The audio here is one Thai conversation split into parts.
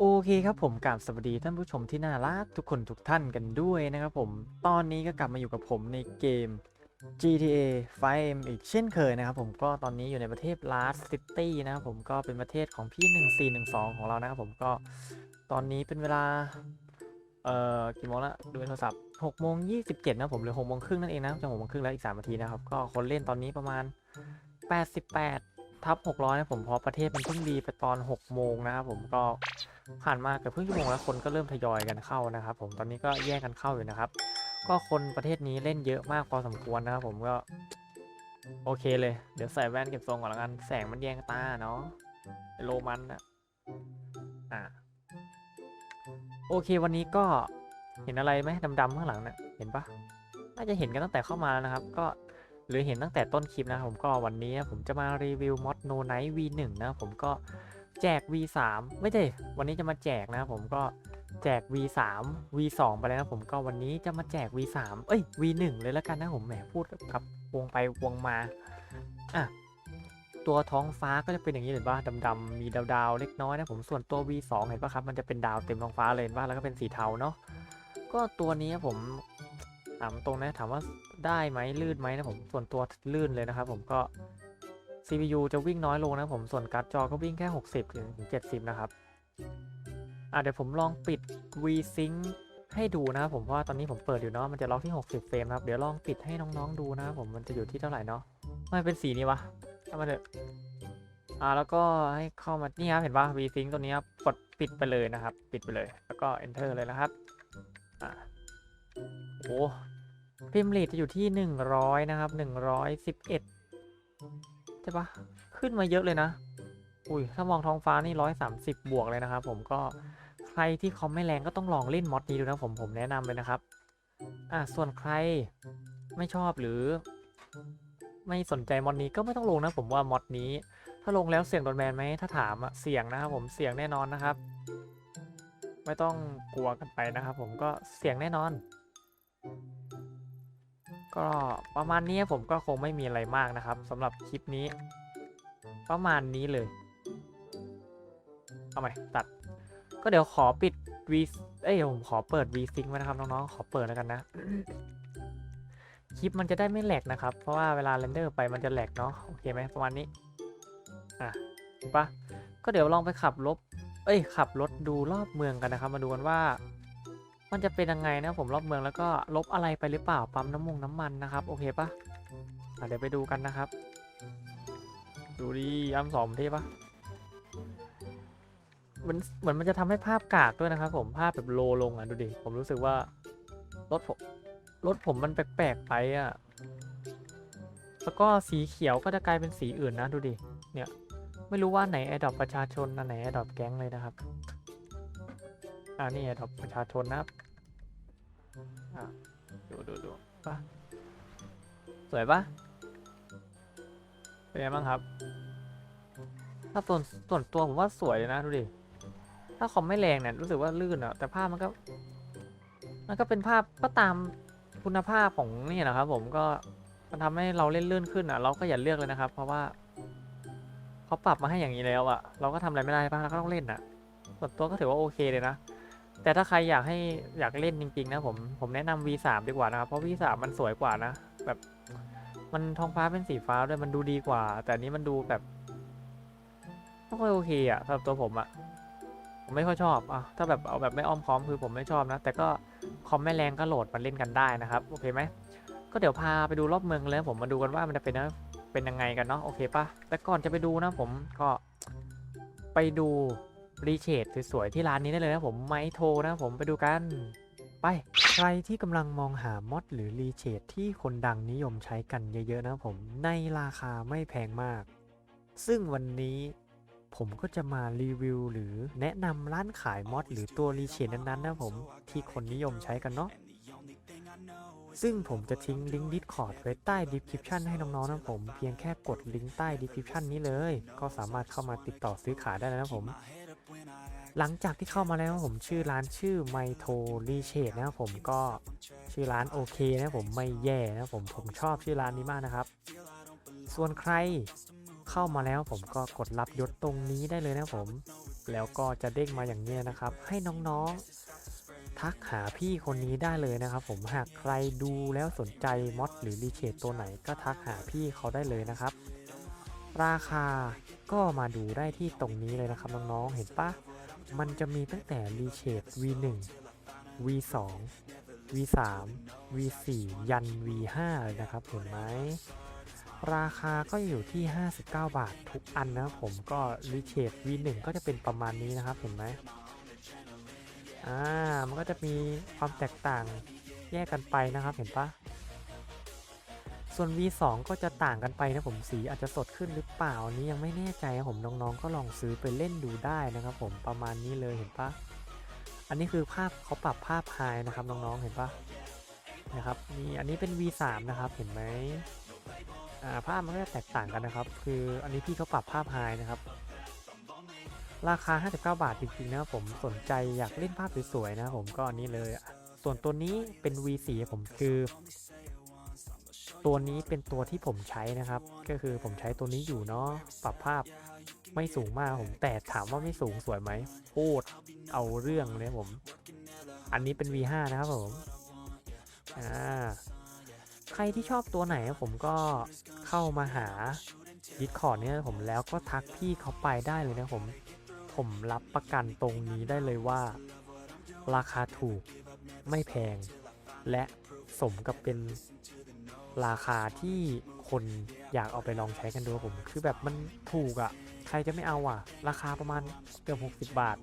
โอเคครับผมกราบสวัสดีท่านผู้ชมที่น่ารักทุกคนทุกท่านกันด้วยนะครับผม ตอนนี้ก็กลับมาอยู่กับผมในเกม GTA 5M อีกเช่นเคยนะครับผมก็ตอนนี้อยู่ในประเทศ Last City นะครับผมก็เป็นประเทศของพี่ 1412 ของเรานะครับผมก็ตอนนี้เป็นเวลา เอ่อกี่โมงละดูในโทรศัพท์6โมง27นะผมหรือ6โมงครึ่งนั่นเองนะจะ6โมงครึ่งแล้วอีก 3 นาทีนะครับก็คนเล่นตอนนี้ประมาณ 88ทับ600นะผมเพราะประเทศมันเพิ่งดีไปตอน 6 โมงนะครับผมก็ ผ่านมาเกือบครึ่งชั่วโมงแล้วคนก็เริ่มทยอยกันเข้านะครับ ผมตอนนี้ก็แยกกันเข้าอยู่นะครับ ก็คนประเทศนี้เล่นเยอะมากพอสมควรนะครับ ผมก็ โอเคเลยเดี๋ยวใส่แว่นเก็บทรงก่อนละกันแสงมันแยงตาเนาะโรมันอะอะโอเควันนี้ก็เห็นอะไรไหมดำๆข้างหลังเนี่ยเห็นปะน่าจะเห็นกันตั้งแต่เข้ามาแล้วนะครับ ก็หรือเห็นตั้งแต่ต้นคลิปนะครับผมก็วันนี้ผมจะมารีวิวมอดโนไนท์ V1 นะผมก็ แจก V3 ไม่ใช่วันนี้จะมาแจกนะครับผมก็แจก V3 V2 ไปแล้วนะผมก็วันนี้จะมาแจก V3 เอ้ย V1 เลยแล้วกันนะผมแหมพูดกับวงไปวงมาอะตัวท้องฟ้าก็จะเป็นอย่างนี้เห็นป่ะดำๆมีดาวๆเล็กน้อยนะผมส่วนตัว V2 เห็นป่ะครับมันจะเป็นดาวเต็มท้องฟ้าเลยป่ะแล้วก็เป็นสีเทาเนาะก็ตัวนี้ผมถามตรงนะถามว่าได้ไหมลื่นไหมนะผมส่วนตัวลื่นเลยนะครับผมก็ CPU จะวิ่งน้อยลงนะผม ส่วนการ์ดจอก็วิ่งแค่ 60ถึง70 นะครับ อะเดี๋ยวผมลองปิด V-Sync ให้ดูนะครับผมเพราะว่าตอนนี้ผมเปิดอยู่เนาะมันจะล็อกที่ 60 เฟรมครับ เดี๋ยวลองปิดให้น้องๆดูนะครับผมมันจะอยู่ที่เท่าไหร่เนาะมันเป็นสีนี้วะเข้ามาเถอะอ่าแล้วก็ให้เข้ามานี่ครับเห็นป่ะ VSync ตัวนี้ครับกดปิดไปเลยนะครับ ปิดไปเลยแล้วก็ enter เลยนะครับอ่าโอ้พิมพ์ลีดจะอยู่ที่ 100 นะครับ 111 ช่ปะขึ้นมาเยอะเลยนะ อุ้ยถ้ามองท้องฟ้านี่130บบวกเลยนะครับผมก็ใครที่คอมไม่แรงก็ต้องลองเล่นมอดนี้ดูนะผมผมแนะนำเลยนะครับอ่าส่วนใครไม่ชอบหรือ ไม่สนใจมอดนี้ก็ไม่ต้องลงนะผมว่ามอดนี้ ถ้าลงแล้วเสี่ยงโดนแบนไหมถ้าถามอะเสี่ยงนะครับผมเสี่ยงแน่นอนนะครับ ไม่ต้องกลัวกันไปนะครับผมก็เสี่ยงแน่นอน ก็ประมาณนี้ผมก็คงไม่มีอะไรมากนะครับสำหรับคลิปนี้ ประมาณนี้เลยเอาใหม่ตัด ก็เดี๋ยวขอปิด V เอ้ยผมขอเปิด V Sync ไว้นะครับน้องๆขอเปิดแล้วกันนะคลิปมันจะได้ไม่แหลกนะครับ เพราะว่าเวลาเรนเดอร์ไปมันจะแหลกเนาะโอเคไหมประมาณนี้อะเห็นปะก็เดี๋ยวลองไปขับรถเอ้ยขับรถดูรอบเมืองกันนะครับ มาดูกันว่า มันจะเป็นยังไงนะผมรอบเมืองแล้วก็ลบอะไรไปหรือเปล่าปั๊มน้ำมงน้ำมันนะครับโอเคปะ่ะเดี๋ยวไปดูกันนะครับ ดูดีอัมสอมเท่ปะมันเหมือนมันจะทำให้ภาพกากด้วยนะครับผมภาพแบบโลลงอะดูดิผมรู้สึกว่ารถผมรถผมมันแปลกๆไปอะแล้วก็สีเขียวก็จะกลายเป็นสีอื่นนะดูดิเนี่ยไม่รู้ว่าไหนแอดดอปประชาชนอันไหนแอดดอปแก๊งเลยนะครับ อ่านี่แอดดอปประชาชนนะครับอ่าดูดูดูปะสวยปะเป็นไงบ้างครับ ถ้าส่วนส่วนตัวผมว่าสวยเลยนะดูดิ ถ้าคอมไม่แรงเนี่ยรู้สึกว่าลื่นอะแต่ภาพมันก็ มันก็เป็นภาพก็ตามคุณภาพของนี่นะครับ ผมก็มันทำให้เราเล่นลื่นขึ้นอะ เราก็อย่าเลือกเลยนะครับ เพราะว่าเขาปรับมาให้อย่างนี้แล้วอะ เราก็ทำอะไรไม่ได้ป่ะเราก็ต้องเล่นอะส่วนตัวก็ถือว่าโอเคเลยนะ แต่ถ้าใครอยากให้อยากเล่นจริงๆนะผมผมแนะนำ V3 ดีกว่านะครับ เพราะ V3 มันสวยกว่านะ แบบมันท้องฟ้าเป็นสีฟ้าด้วยมันดูดีกว่า แต่อันนี้มันดูแบบไม่ค่อยโอเคอะสำหรับตัวผมอะผมไม่ค่อยชอบอะถ้าแบบเอาแบบไม่อ้อมค้อมคือผมไม่ชอบนะ แต่ก็คอมไม่แรงก็โหลดมาเล่นกันได้นะครับ โอเคไหมก็เดี๋ยวพาไปดูรอบเมืองเลยผมมาดูกันว่ามันจะเป็นนะเป็นยังไงกันเนาะโอเคปะแต่ก่อนจะไปดูนะผมก็ไปดู รีเชดสวยๆที่ร้านนี้ได้เลยนะผมไมโทรนะผมไปดูกัน ไป ใครที่กำลังมองหามอดหรือรีเชดที่คนดังนิยมใช้กันเยอะๆนะผมในราคาไม่แพงมาก ซึ่งวันนี้ผมก็จะมารีวิว หรือแนะนำร้านขายมอดหรือตัวรีเชดนั้นๆนะผมที่คนนิยมใช้กันเนาะซึ่งผมจะทิ้งลิงก์ Discord ไว้ใต้ description ให้น้องๆนะผม เพียงแค่กดลิงก์ใต้ description นี้เลย ก็สามารถเข้ามาติดต่อซื้อขายได้แล้วนะผม หลังจากที่เข้ามาแล้วผมชื่อร้านชื่อ m y t o r e s h a d e นะครับผมก็ชื่อร้านโอเคนะผมไม่แย่นะผมผมชอบชื่อร้านนี้มากนะครับ ส่วนใครเข้ามาแล้วผมก็กดรับยศตรงนี้ได้เลยนะผม แล้วก็จะเด้งมาอย่างนี้นะครับ ให้น้องๆ ทักหาพี่คนนี้ได้เลยนะครับ ผมหากใครดูแล้วสนใจมอดหรือรีเชดตัวไหนก็ทักหาพี่เขาได้เลยนะครับ ราคาก็มาดูได้ที่ตรงนี้เลยนะครับน้องๆเห็นปะ มันจะมีตั้งแต่รีเชด V1 V2 V3 V4 ยัน V5 เลยนะครับเห็นไหมราคาก็อยู่ที่ 59 บาททุกอันนะผมก็รีเชด V1 ก็จะเป็นประมาณนี้นะครับเห็นไหมอ่ามันก็จะมีความแตกต่างแยกกันไปนะครับเห็นปะ ส่วน V2 ก็จะต่างกันไปนะผมสีอาจจะสดขึ้นหรือเปล่านี้ยังไม่แน่ใจผมน้องๆ ก็ลองซื้อไปเล่นดูได้นะครับผมประมาณนี้เลยเห็นปะอันนี้คือภาพเขาปรับภาพไฮนะครับน้องๆเห็นปะนะครับมีอันนี้เป็น V3 นะครับเห็นไหมอ่าภาพมันก็จะแตกต่างกันนะครับ คืออันนี้พี่เขาปรับภาพไฮนะครับราคา 59 บาทจริงๆนะครับผมสนใจอยากเล่นภาพสวยๆนะครับผมก็อันนี้เลยอะส่วนตัวนี้เป็น V4 ผมคือ ตัวนี้เป็นตัวที่ผมใช้นะครับ ก็คือผมใช้ตัวนี้อยู่เนาะปรับภาพไม่สูงมากผมแต่ถามว่าไม่สูงสวยไหมโคตรเอาเรื่องเลยผม อันนี้เป็น V5 นะครับผมอ่าใครที่ชอบตัวไหนผมก็เข้ามาหา Discord เนี่ยผมแล้วก็ทักพี่เขาไปได้เลยนะผมผมรับประกันตรงนี้ได้เลยว่า ราคาถูกไม่แพง และสมกับเป็น ราคาที่คนอยากเอาไปลองใช้กันดูผม คือแบบมันถูกอะ่ะ ใครจะไม่เอาอะ ราคาประมาณเกือบ60 บาท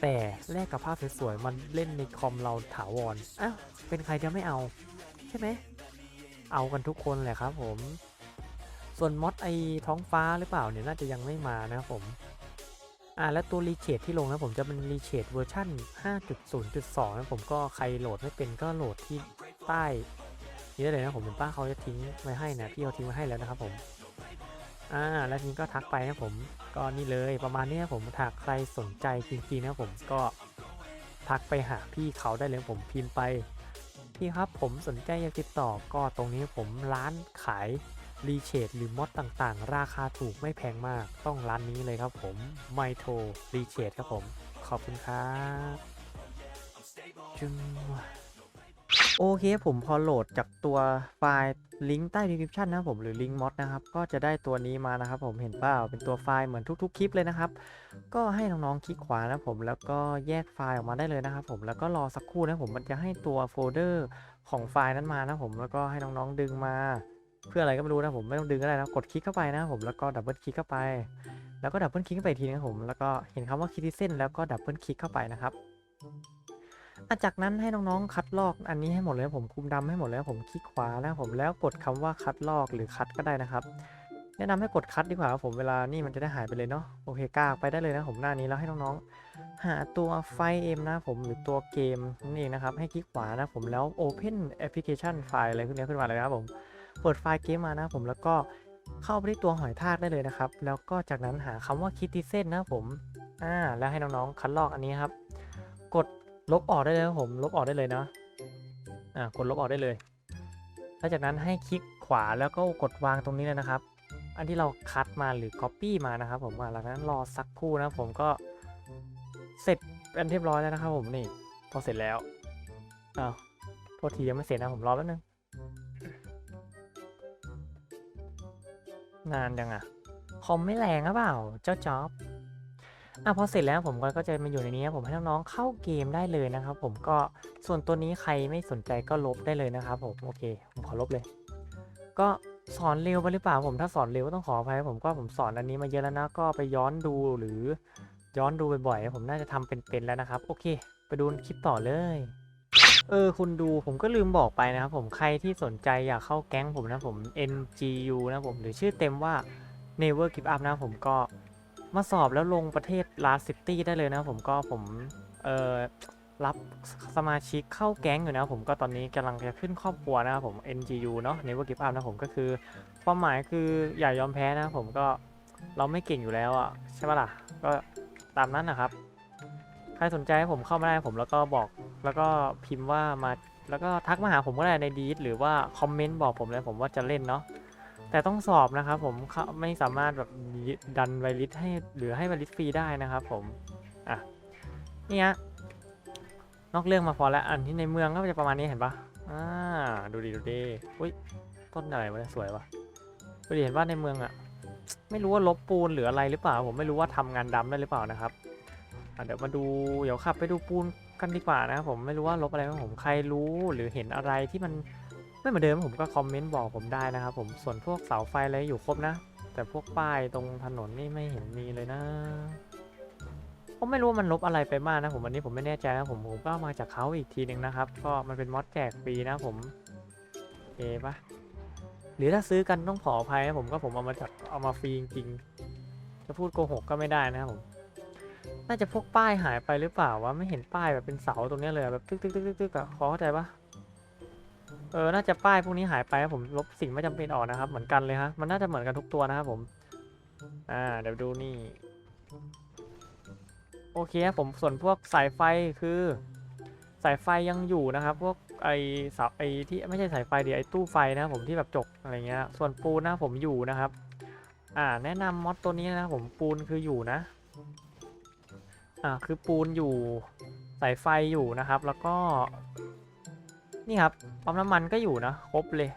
แต่แลกกับภาพสวยๆมันเล่นในคอมเราถาวรอ้าวเป็นใครจะไม่เอา ใช่ไหม เอากันทุกคนแหละครับผม ส่วนมอดไอท้องฟ้าหรือเปล่าเนี่ยน่าจะยังไม่มานะครับผมอ่าและตัวรีเชดที่ลงนะผมจะเป็นรีเชดเวอร์ชัน5.0.2นะผมก็ใครโหลดไม่เป็นก็โหลดที่ใต้ นี้ได้เลยนะผมเป็นป้าเขาจะทิ้งไว้ให้นะพี่เขาทิ้งไว้ให้แล้วนะครับผมอ่าแล้วทีนี้ก็ทักไปนะผมก็นี่เลยประมาณนี้นะผมถ้าใครสนใจจริงๆนะผมก็ทักไปหาพี่เขาได้เลยผมพิมพ์ไปพี่ครับผมสนใจอยากติดต่อก็ตรงนี้ผมร้านขายรีเชดหรือมอดต่างๆ ราคาถูกไม่แพงมากต้องร้านนี้เลยครับผมไมโทรรีเชดครับผม ขอบคุณครับจุ๊ โอเคผมพอโหลดจากตัวไฟล์ลิงก์ใต้ description นะผมหรือลิงก์มอดนะครับ ก็จะได้ตัวนี้มานะครับ ผมเห็นเปล่าเป็นตัวไฟล์เหมือนทุก ๆ คลิปเลยนะครับ ก็ให้น้องๆคลิกขวานะผมแล้วก็แยกไฟล์ออกมาได้เลยนะครับ ผมแล้วก็รอสักครู่นะผมมันจะให้ตัวโฟลเดอร์ของไฟล์นั้นมานะผมแล้วก็ให้น้องๆดึงมา เพื่ออะไรก็ไม่รู้นะผมไม่ต้องดึงก็ได้นะกดคลิกเข้าไปนะผมแล้วก็ดับเบิลคลิกเข้าไป แล้วก็ดับเบิลคลิกเข้าไปทีนะครับผมแล้วก็เห็นคำว่าคิดเส้นแล้วก็ดับเบิลคลิกเข้าไปนะครับ อะจากนั้นให้น้องๆ คัดลอกอันนี้ให้หมดเลยผมคุมดำให้หมดเลยนะผมคลิกขวาแล้วผมแล้วกดคำว่าคัดลอกหรือคัดก็ได้นะครับ แนะนำให้กดคัดดีกว่าผมเวลานี่มันจะได้หายไปเลยเนาะโอเคกากไปได้เลยนะผมหน้านี้แล้วให้น้องๆ หาตัวไฟเอ็มนะผมหรือตัวเกมนั่นเองนะครับให้คลิกขวานะผมแล้ว Open Application ไฟล์อะไรพวกนี้ขึ้นมาเลยนะผมเปิดไฟล์เกมมานะผมแล้วก็เข้าไปที่ตัวหอยทากได้เลยนะครับ แล้วก็จากนั้นหาคำว่าคิดติเส้นนะผมอ่าแล้วให้น้องๆคัดลอกอันนี้ครับ กด ลบออกได้เลยครับผม ลบออกได้เลยนะ อ่ากดลบออกได้เลยแล้วจากนั้นให้คลิกขวาแล้วก็กดวางตรงนี้เลยนะครับ อันที่เราคัดมาหรือ Copy มานะครับผมหลังจากนั้นรอสักครู่นะผมก็เสร็จเป็นเรียบร้อยแล้วนะครับผมนี่พอเสร็จแล้วอ้าวโทษทียังไม่เสร็จนะผมรอแป๊บนึงนานจังอะคอมไม่แรงหรือเปล่า เจ้าจ๊อบ อะพอเสร็จแล้วผมก็จะมาอยู่ในนี้ผมให้น้องๆเข้าเกมได้เลยนะครับ ผมก็ส่วนตัวนี้ใครไม่สนใจก็ลบได้เลยนะครับผมโอเค ผมขอลบเลย ก็สอนเร็วไปหรือเปล่าผมถ้าสอนเร็วก็ต้องขออภัยผมก็ผมสอนอันนี้มาเยอะแล้วนะก็ไปย้อนดูหรือย้อนดูบ่อยๆผมน่าจะทำเป็นๆแล้วนะครับ โอเค ไปดูคลิปต่อเลยเออคุณดูผมก็ลืมบอกไปนะครับผมใครที่สนใจอยากเข้าแก๊งผมนะผม NGU นะผมหรือชื่อเต็มว่า Never Give Up นะผมก็ มาสอบแล้วลงประเทศ Last City ได้เลยนะผมก็ผมเอ่อรับสมาชิกเข้าแก๊งอยู่นะผมก็ตอนนี้กำลังจะขึ้นครอบครัวนะครับผม NGU เนาะ Never Give Up นะผมก็คือความหมายคืออย่ายอมแพ้นะผมก็เราไม่เก่งอยู่แล้วอะใช่ปะล่ะ ก็ตามนั้นนะครับ ใครสนใจให้ผมเข้ามาได้ผมแล้วก็บอกแล้วก็พิมพ์ว่ามาแล้วก็ทักมาหาผมก็ได้ในดีดหรือว่าคอมเมนต์บอกผมเลยผมว่าจะเล่นเนาะ แต่ต้องสอบนะครับผมเขาไม่สามารถแบบดันไวริสให้หรือให้ไวริสฟรีได้นะครับผมอะนี่ฮะนอกเรื่องมาพอแล้วอันที่ในเมืองก็จะประมาณนี้เห็นปะอ่าดูดีดูดีอุ้ยต้นอะไรวะสวยวะดูดีเห็นว่าในเมืองอะไม่รู้ว่าลบปูนหรืออะไรหรือเปล่า ผมไม่รู้ว่าทำงานดำได้หรือเปล่านะครับอะเดี๋ยวมาดูเดี๋ยวขับไปดูปูนกันดีกว่านะครับผมไม่รู้ว่าลบอะไรบ้างผมใครรู้หรือเห็นอะไรที่มัน ไม่เหมือนเดิมผมก็คอมเมนต์บอกผมได้นะครับผมส่วนพวกเสาไฟอะไรอยู่ครบนะ แต่พวกป้ายตรงถนนนี่ไม่เห็นมีเลยนะผมไม่รู้ว่ามันลบอะไรไปบ้างนะผมอันนี้ผมไม่แน่ใจนะผมผมก็มาจากเขาอีกทีหนึ่งนะครับ ก็มันเป็นมอดแจกฟรีนะผมโอปะหรือถ้าซื้อกันต้องขออภัยนะผมก็ผมเอามาจากเอามาฟรีจริงๆจะพูดโกหกก็ไม่ได้นะครับผมน่าจะพวกป้ายหายไปหรือเปล่าวะไม่เห็นป้ายแบบเป็นเสาตรงนี้เลยแบบตึ๊กตึ๊กตึ๊กตึกตึกอะขอเข้าใจปะ เออ น่าจะป้ายพวกนี้หายไปผมลบสิ่งไม่จำเป็นออกนะครับ เหมือนกันเลยฮะ มันน่าจะเหมือนกันทุกตัวนะครับผม อ่า เดี๋ยวดูนี่ โอเคครับผม ส่วนพวกสายไฟคือ สายไฟยังอยู่นะครับ พวกไอเสาไอที่ไม่ใช่สายไฟเดี๋ยวไอตู้ไฟนะครับผมที่แบบจกอะไรเงี้ย ส่วนปูนนะผมอยู่นะครับ อ่า แนะนำมอดตัวนี้นะผมปูนคืออยู่นะ อ่า คือปูนอยู่ สายไฟอยู่นะครับ แล้วก็ นี่ครับปั๊มน้ำมันก็อยู่นะครบเลย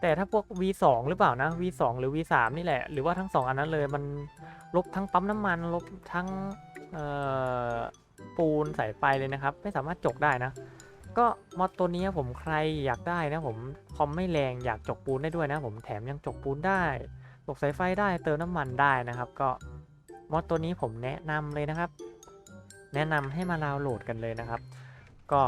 แต่ถ้าพวก V2 หรือเปล่านะ V2 หรือ V3 นี่แหละ หรือว่าทั้งสองอันนั้นเลยมันลบทั้งปั๊มน้ำมันลบทั้งปูนสายไฟเลยนะครับ ไม่สามารถจกได้นะ ก็มอดตัวนี้ผมใครอยากได้นะผมคอมไม่แรงอยากจกปูนได้ด้วยนะ ผมแถมยังจกปูนได้จกสายไฟได้เติมน้ำมันได้นะครับ ก็มอดตัวนี้ผมแนะนำเลยนะครับ แนะนำให้มาดาวน์โหลดกันเลยนะครับ ก็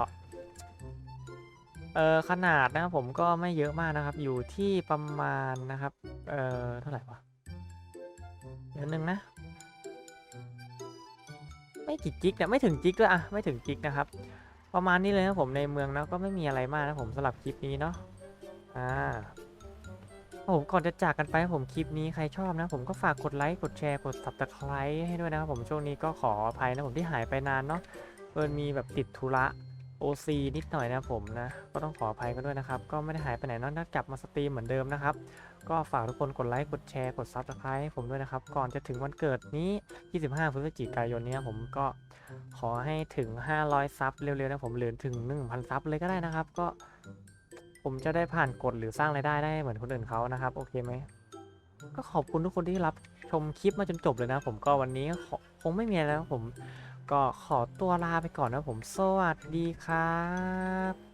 เออขนาดนะครับผมก็ไม่เยอะมากนะครับ อยู่ที่ประมาณนะครับเออเท่าไหร่วะเดี๋ยวนึงนะ ไม่กี่จิกนะไม่ถึงจิกด้วยอะไม่ถึงจิกนะครับ ประมาณนี้เลยนะผมในเมืองนะก็ไม่มีอะไรมากนะผมสำหรับคลิปนี้เนาะอ่าผมก่อนจะจากกันไปผมคลิปนี้ใครชอบนะ ผมก็ฝากกดไลค์กดแชร์กด subscribe ให้ด้วยนะครับผมช่วงนี้ก็ขออภัยนะผมที่หายไปนานเนาะเอิญมีแบบติดธุระ OC นิดหน่อยนะผมนะ ก็ต้องขออภัยกันด้วยนะครับ ก็ไม่ได้หายไปไหนนอกจากกลับมาสตรีมเหมือนเดิมนะครับ ก็ฝากทุกคนกดไลค์ กดแชร์ กด Subscribe ให้ผมด้วยนะครับ ก่อนจะถึงวันเกิดนี้ 25 พฤศจิกายนนี้ผมก็ขอให้ถึง 500 ซับเร็วๆนะผมหรือถึง 1,000 ซับเลยก็ได้นะครับ ก็ ผมจะได้ผ่านกฎหรือสร้างรายได้ได้เหมือนคนอื่นเขานะครับ โอเคไหม ก็ขอบคุณทุกคนที่รับชมคลิปมาจนจบเลยนะ ผมก็วันนี้คงไม่มีแล้วผม ก็ขอตัวลาไปก่อนนะผม สวัสดีครับ